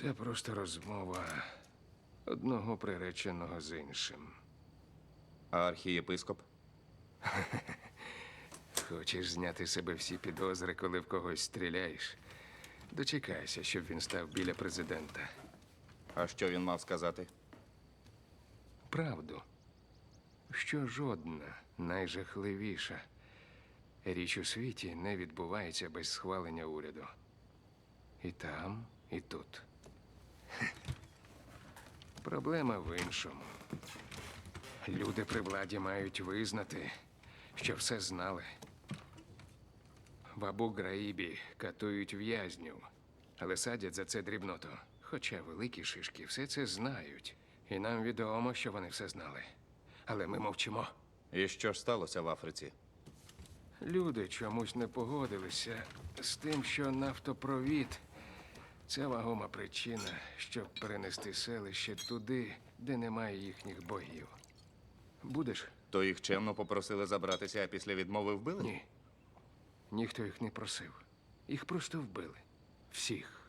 Це просто розмова одного приреченого з іншим. А архієпископ? Хочеш зняти з себе всі підозри, коли в когось стріляєш? Дочекайся, щоб він став біля президента. А що він мав сказати? Правду, що жодна найжахливіша річ у світі не відбувається без схвалення уряду. І там, і тут. Проблема в іншому. Люди при владі мають визнати, що все знали. В Абу Граїбі катують в'язнів, але садять за це дрібноту. Хоча великі шишки все це знають. І нам відомо, що вони все знали. Але ми мовчимо. І що ж сталося в Африці? Люди чомусь не погодилися з тим, що нафтопровід це вагома причина, щоб перенести селище туди, де немає їхніх богів. Будеш? То їх чемно попросили забратися, а після відмови вбили? Ні. Ніхто їх не просив. Їх просто вбили. Всіх.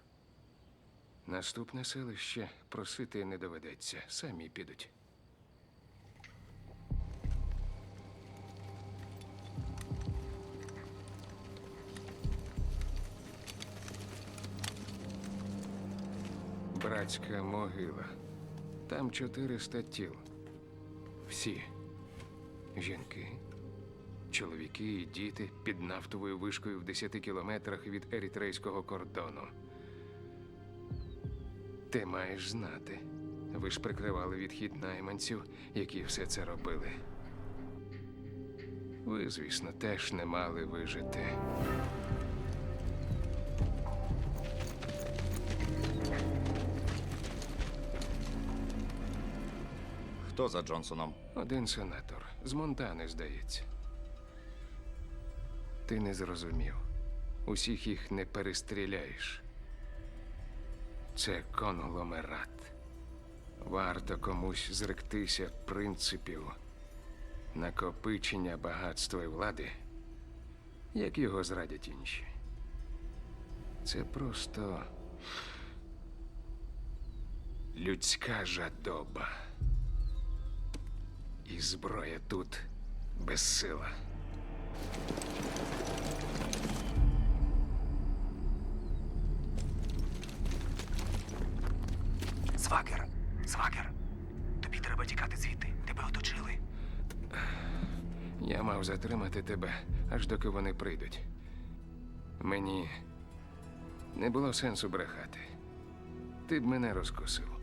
Наступне селище просити не доведеться. Самі підуть. Братська могила. Там 400 тіл. Всі. Жінки, Чоловіки і діти під нафтовою вишкою в 10 кілометрах від ерітрейського кордону. Ти маєш знати. Ви ж прикривали відхід найманців, які все це робили. Ви, звісно, теж не мали вижити. Хто за Джонсоном? Один сенатор з Монтани, здається. Ти не зрозумів. Усіх їх не перестріляєш. Це конгломерат. Варто комусь зректися принципів накопичення багатства і влади, як його зрадять інші. Це просто людська жадоба. І зброя тут безсила. Свагер, свагер. Тобі треба тікати звідти. Тебе оточили. Я мав затримати тебе, аж доки вони прийдуть. Мені не було сенсу брехати. Ти б мене розкусив.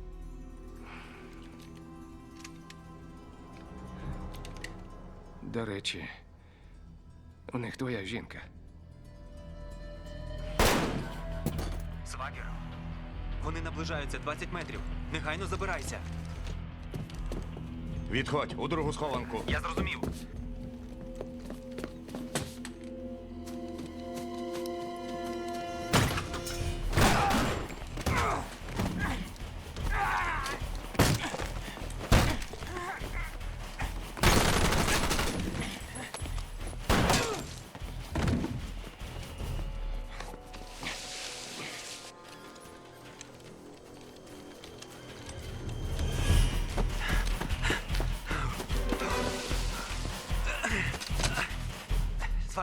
До речі, у них твоя жінка. Свагер. Вони наближаються 20 метрів. Негайно забирайся. Відходь у другу схованку. Я зрозумів.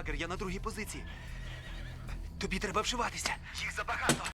Свагер, я на другій позиції. Тобі треба вшиватися. Їх забагато.